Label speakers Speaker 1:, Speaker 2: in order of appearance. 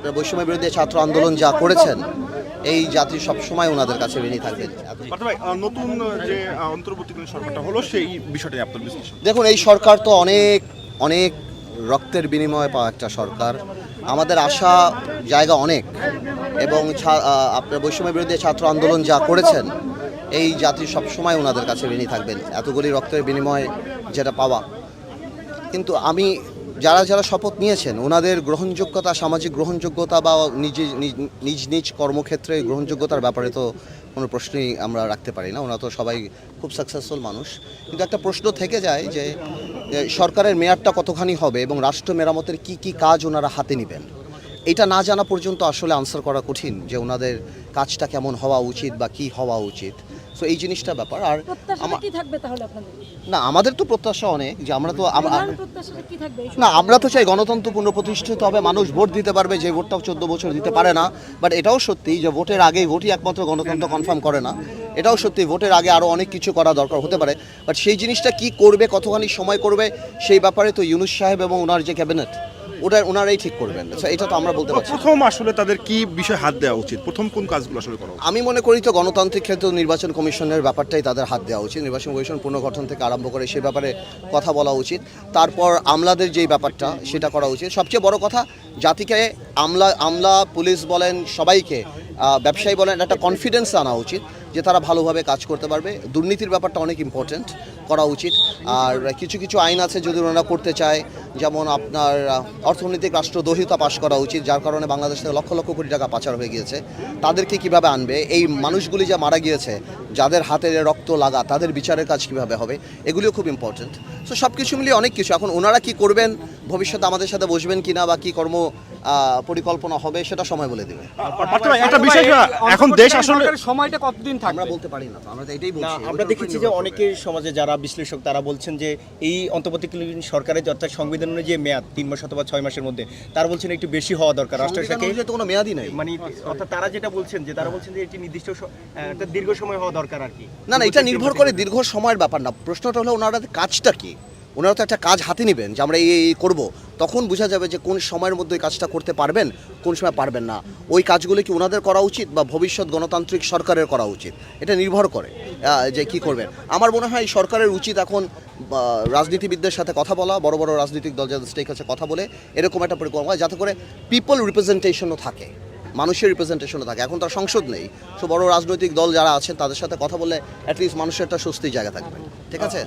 Speaker 1: আপনার বৈষম্য বিরোধী ছাত্র আন্দোলন যা করেছেন এই জাতি সবসময় ওনাদের কাছে ঋণী থাকবেন
Speaker 2: নতুন যে অন্তর্বর্তীকালীন সরকারটা হলো সেই বিষয়টা আপনার বিশ্লেষণ।
Speaker 1: দেখুন এই সরকার তো অনেক অনেক রক্তের বিনিময়ে পাওয়া একটা সরকার। আমাদের আশা জায়গা অনেক। এবং আপনার বৈষম্য বিরোধী ছাত্র আন্দোলন যা করেছেন এই জাতি সবসময় ওনাদের কাছে ঋণী থাকবেন। এতগুলি রক্তের বিনিময়ে যেটা পাওয়া। কিন্তু আমি যারা যারা শপথ নিয়েছেন, ওনাদের গ্রহণযোগ্যতা, সামাজিক গ্রহণযোগ্যতা বা নিজে নিজ- নিজ কর্মক্ষেত্রে গ্রহণযোগ্যতার ব্যাপারে তো কোনো প্রশ্নই আমরা রাখতে পারি না। ওনারা তো সবাই খুব সাকসেসফুল মানুষ। কিন্তু একটা প্রশ্ন থেকে যায় যে যে সরকারের মেয়াদটা কতখানি হবে এবং রাষ্ট্র মেরামতের কি কি কাজ ওনারা হাতে নেবেন? এটা না জানা পর্যন্ত আসলে আনসার করা কঠিন যে ওনাদের কাজটা কেমন হওয়া উচিত বা কি হওয়া উচিত। সো এই জিনিসটা ব্যাপার। আর
Speaker 3: কি থাকবে তাহলে আপনাদের?
Speaker 1: না আমাদের তো প্রত্যাশা অনেক যে আমরা তো না আমরা তো চাই গণতন্ত্র পুনঃপ্রতিষ্ঠিত হবে মানুষ ভোট দিতে পারবে যে ভোটটাও চোদ্দ বছর দিতে পারে না। বাট এটাও সত্যি যে ভোটের আগে ভোটই একমাত্র গণতন্ত্র কনফার্ম করে না। এটাও সত্যি ভোটের আগে আরও অনেক কিছু করা দরকার হতে পারে। বাট সেই জিনিসটা কি করবে কতখানি সময় করবে সেই ব্যাপারে তো ইউনুস সাহেব এবং ওনার যে ক্যাবিনেট ওটা ওনারাই ঠিক করবেন। So এটা তো আমরা বলতে পারছি
Speaker 2: প্রথম আসলে তাদের কি বিষয় হাত দেওয়া উচিত? প্রথম কোন কাজগুলো আসলে করা
Speaker 1: আমি মনে করি তো গণতান্ত্রিক ক্ষেত্রে নির্বাচন কমিশনের ব্যাপারটাই তাদের হাত দেওয়া উচিত। নির্বাচন কমিশন পুনর্গঠন থেকে আরম্ভ করে সে ব্যাপারে কথা বলা উচিত। তারপর আমলাদের যেই ব্যাপারটা সেটা করা উচিত। সবচেয়ে বড় কথা জাতিকে আমলা আমলা পুলিশ বলেন, সবাইকে ব্যবসায়ী বলেন, একটা কনফিডেন্স আনা উচিত যে তারা ভালোভাবে কাজ করতে পারবে। দুর্নীতির ব্যাপারটা অনেক ইম্পর্টেন্ট করা উচিত। আর কিছু কিছু আইন আছে যদি ওনারা করতে চায়, যেমন আপনার অর্থনৈতিক রাষ্ট্রদ্রোহিতা পাশ করা উচিত, যার কারণে বাংলাদেশ থেকে লক্ষ লক্ষ কোটি টাকা পাচার হয়ে গিয়েছে। তাদেরকে কীভাবে আনবে? এই মানুষগুলি যা মারা গিয়েছে, যাদের হাতে রক্ত লাগা, তাদের বিচারের কাজ কীভাবে হবে? এগুলিও খুব ইম্পর্টেন্ট সো সব কিছু মিলিয়ে অনেক কিছু। এখন ওনারা কি করবেন? ভবিষ্যতে আমাদের সাথে বসবেন কিনা বা কি কর্ম পরিকল্পনা হবে সেটা সময় বলে দেবে।
Speaker 2: একটা বিষয় এখন দেশ আসলে
Speaker 4: সময়টা কতদিন
Speaker 1: আমরা বলতে পারি না আমরা তো এটাই বলছি
Speaker 5: আমরা দেখেছি যে। অনেকের সমাজে যারা বিশ্লেষক তারা বলছেন যে এই অন্তর্বর্তীকালীন সরকারের অর্থাৎ সংবিধান অনুযায়ী মেয়াদ তিন মাস অথবা ছয় মাসের মধ্যে তারা বলছেন একটু বেশি হওয়া দরকার। রাষ্ট্রের সাথে
Speaker 1: তো কোনো মেয়াদই নাই।
Speaker 5: মানে অর্থাৎ তারা যেটা বলছেন যে তারা বলছেন যে এটি নির্দিষ্ট একটা দীর্ঘ সময় হওয়া দরকার আর কি।
Speaker 1: না না এটা নির্ভর করে দীর্ঘ সময়ের ব্যাপার না। প্রশ্নটা হলো ওনারা কাজটা কি? ওনারা তো একটা কাজ হাতে নেবেন যে আমরা এই এই করব। তখন বোঝা যাবে যে কোন সময়ের মধ্যে ওই কাজটা করতে পারবেন, কোন সময় পারবেন না। ওই কাজগুলো কি ওনাদের করা উচিত বা ভবিষ্যৎ গণতান্ত্রিক সরকারের করা উচিত? এটা নির্ভর করে যে কি করবেন। আমার মনে হয় সরকারের উচিত এখন রাজনীতিবিদদের সাথে কথা বলা, বড় বড় রাজনৈতিক দল যাদের স্টেক আছে কথা বলে, এরকম একটা পরিকল্পনা যাতে করে পিপল রিপ্রেজেন্টেশনও থাকে, মানুষের রিপ্রেজেন্টেশনও থাকে। এখন তার সংসদ নেই সো বড় রাজনৈতিক দল যারা আছেন তাদের সাথে কথা বলে অ্যাটলিস্ট মানুষের একটা স্বস্তির জায়গা থাকবে। ঠিক আছে?